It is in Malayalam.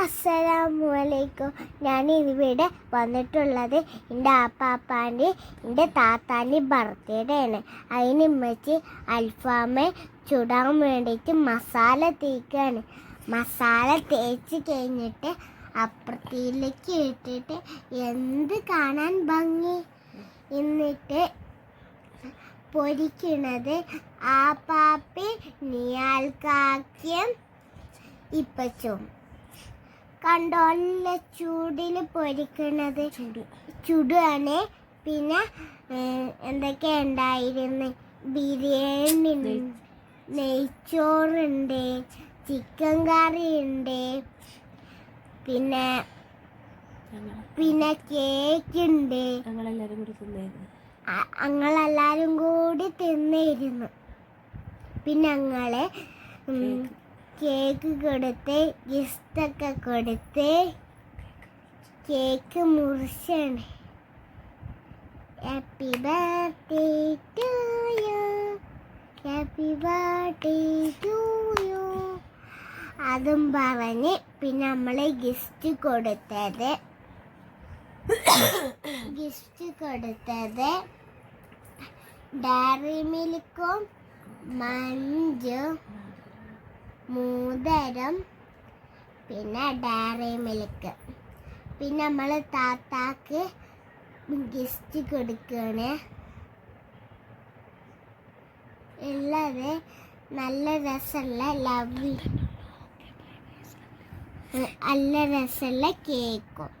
അസ്സലാമു അലൈക്കും ഞാൻ ഇവിടെ വന്നിട്ടുള്ളത് എന്റെ ആപ്പാപ്പാന്റെ എന്റെ താത്താന്റെ ബർത്ത്ഡേ ആണ് അതിന് വെച്ച് അൽഫാമ് ചുടാൻ വേണ്ടിയിട്ട് മസാല തേക്കാണ്. മസാല തേച്ച് കഴിഞ്ഞിട്ട് അപ്പുറത്തിലേക്ക് ഇട്ടിട്ട് എന്ത് കാണാൻ ഭംഗി? എന്നിട്ട് പൊരിക്കണത് ആപ്പാപ്പി നിയാൽക്കാക്യം ഇപ്പച്ചും. കണ്ടോ നല്ല ചൂടിൽ പൊരിക്കണത്. ചുടുകയാണ് പിന്നെ എന്തൊക്കെ ഉണ്ടായിരുന്നു? ബിരിയാണി ഉണ്ട്, നെയ്ച്ചോറുണ്ട്. ചിക്കൻ കറി ഉണ്ട്. പിന്നെ പിന്നെ കേക്ക് ഉണ്ട്. ഞങ്ങളെല്ലാരും കൂടി തിന്നായിരുന്നു. ഞങ്ങളെല്ലാരും കൂടി തിന്നിരുന്നു പിന്നെ ഞങ്ങൾ കേക്ക് കൊടുത്ത് ഗിഫ്റ്റൊക്കെ കൊടുത്ത്. Cake മുറിച്ചാണ്. Happy birthday to you happy birthday to you അതും പറഞ്ഞ് പിന്നെ നമ്മൾ ഗിഫ്റ്റ് കൊടുത്തത്. ഗിഫ്റ്റ് കൊടുത്തത് ഡയറി മിൽക്കും മഞ്ചും മൂതരം പിന്നെ ഡയറി മിൽക്ക് പിന്നെ നമ്മൾ താത്താക്ക് ഗിഫ്റ്റ് കൊടുക്കുകയാണ് ഉള്ളത് നല്ല രസമുള്ള ലവ് നല്ല രസമുള്ള കേക്കും